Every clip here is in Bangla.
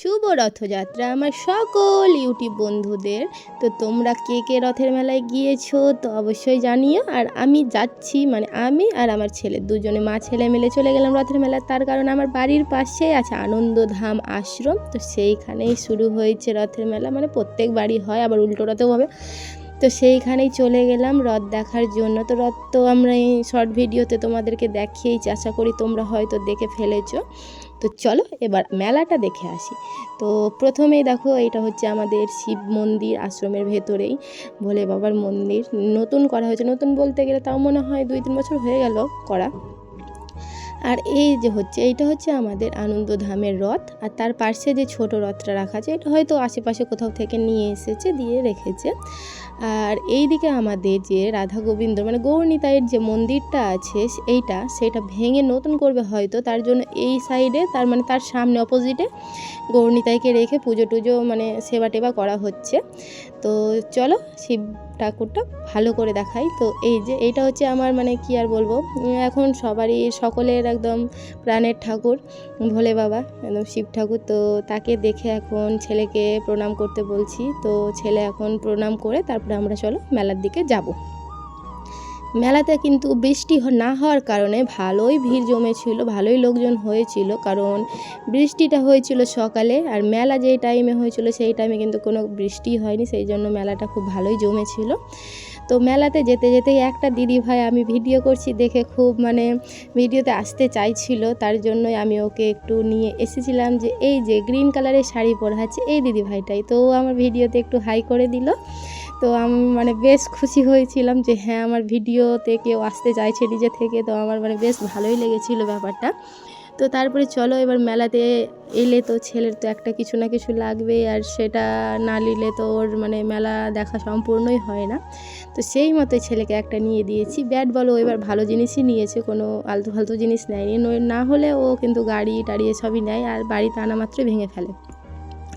শুভ রথযাত্রা, আমার সকল ইউটিউব বন্ধুদের। তো তোমরা কে কে রথের মেলায় গিয়েছো, তো অবশ্যই জানিও। আর আমি যাচ্ছি মানে আমি আর আমার ছেলে, দুজনে মা, ছেলে মিলে চলে গেলাম রথের মেলায়। তার কারণ আমার বাড়ির পাশেই আছে আনন্দধাম আশ্রম। তো সেইখানেই শুরু হয়েছে রথের মেলা। মানে প্রত্যেক বাড়ি হয়, আবার উল্টো রথেও হবে। তো সেইখানেই চলে গেলাম রথ দেখার জন্য। তো রথ তো আমরা এই শর্ট ভিডিওতে তোমাদেরকে দেখিয়েই আশা করি তোমরা হয়তো দেখে ফেলেছো। তো চলো এবার মেলাটা দেখে আসি। তো প্রথমেই দেখো এটা হচ্ছে আমাদের শিব মন্দির আশ্রমের ভেতরেই, ভোলে বাবার মন্দির। নতুন করা হয়েছে। নতুন বলতে গেলে তাও মনে হয় দুই তিন বছর হয়ে গেল করা। আর এই যে হচ্ছে, এইটা হচ্ছে আমাদের আনন্দধামের রথ, আর তার পাশে যে ছোট রথটা রাখা আছে, এটা হয়তো আশেপাশে কোথাও থেকে নিয়ে এসেছে, দিয়ে রেখেছে। আর এই দিকে আমাদের যে রাধা গোবিন্দ মানে গৌরনিতাইয়ের যে মন্দিরটা আছে, এইটা, সেটা ভেঙে নতুন করবে হয়তো, তার জন্য এই সাইডে তার মানে তার সামনে অপোজিটে গৌরনিতাইকে রেখে পুজো টুজো মানে সেবা টেবা করা হচ্ছে। তো চলো, শিব ঠাকুরটা ভালো করে দেখাই। তো এই যে, এইটা হচ্ছে আমার মানে কি আর বলব এখন সবারই, সকলের একদম প্রাণের ঠাকুর, ভোলে বাবা, একদম শিব ঠাকুর। তো তাকে দেখে এখন ছেলেকে প্রণাম করতে বলছি। তো ছেলে এখন প্রণাম করে তারপরে আমরা চলো মেলার দিকে যাব। মেলাতে কিন্তু বৃষ্টি না হওয়ার কারণে ভালোই ভিড় জমেছিল, ভালোই লোকজন হয়েছিল। কারণ বৃষ্টিটা হয়েছিল সকালে আর মেলা যেই টাইমে হয়েছিল সেই টাইমে কিন্তু কোনো বৃষ্টি হয়নি। সেই জন্য মেলাটা খুব ভালোই জমেছিল। তো মেলাতে যেতে যেতেই একটা দিদি ভাই আমি ভিডিও করছি দেখে খুব মানে ভিডিওতে আসতে চাইছিল, তার জন্যই আমি ওকে একটু নিয়ে এসেছিলাম যে এই যে গ্রিন কালারের শাড়ি পরা আছে এই দিদি ভাইটাই। তো আমার ভিডিওতে একটু হাই করে দিল। তো আমি মানে বেশ খুশি হয়েছিলাম যে হ্যাঁ আমার ভিডিওতে কেউ আসতে চাইছে নিজে থেকে, তো আমার মানে বেশ ভালোই লেগেছিল ব্যাপারটা। তো তারপরে চলো এবার মেলাতে এলে তো ছেলের তো একটা কিছু না কিছু লাগবে আর সেটা না নিলে তো ওর মানে মেলা দেখা সম্পূর্ণই হয় না। তো সেই মতো ছেলেকে একটা নিয়ে দিয়েছি। ব্যাট বলও এবার ভালো জিনিসই নিয়েছে, কোনো আলতু ফালতু জিনিস নেয়নি। নয়- না হলে ও কিন্তু গাড়ি টাড়ি সবই নেয় আর বাড়িতে আনা মাত্রই ভেঙে ফেলে।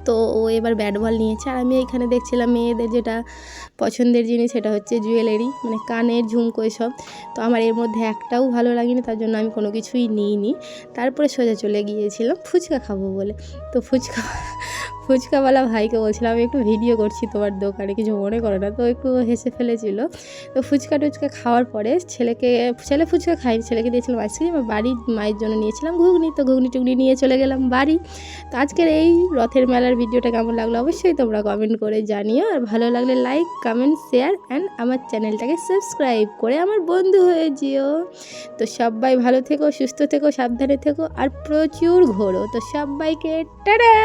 তো ও এবার ব্যাট বল নিয়েছে। আর আমি এখানে দেখছিলাম মেয়েদের যেটা পছন্দের জিনিস সেটা হচ্ছে জুয়েলারি মানে কানের ঝুমকো এসব। তো আমার এর মধ্যে একটাও ভালো লাগেনি, তার জন্য আমি কোনো কিছুই নিইনি। তারপরে সোজা চলে গিয়েছিলাম ফুচকা খাব বলে। তো ফুচকা ফুচকাওয়ালা ভাইকে বলছিলাম, আমি একটু ভিডিও করছি তোমার দোকানে, কিছু মনে করে না। তো একটু হেসে ফেলেছিল। তো ফুচকা টুচকা খাওয়ার পরে ছেলেকে, ছেলে ফুচকা খাইনি ছেলেকে দিয়েছিলাম আইসক্রিম আর বাড়ির মায়ের জন্য নিয়েছিলাম ঘুগনি। তো ঘুগনি টুগনি নিয়ে চলে গেলাম বাড়ি। তো আজকের এই রথের মেলার ভিডিওটা কেমন লাগল অবশ্যই তোমরা কমেন্ট করে জানিও। আর ভালো লাগলে লাইক কমেন্ট শেয়ার অ্যান্ড আমার চ্যানেলটাকে সাবস্ক্রাইব করে আমার বন্ধু হয়ে যেও। তো সবাই ভালো থেকো, সুস্থ থেকো, সাবধানে থেকো আর প্রচুর ঘোরো। তো সবাইকে, টাটা!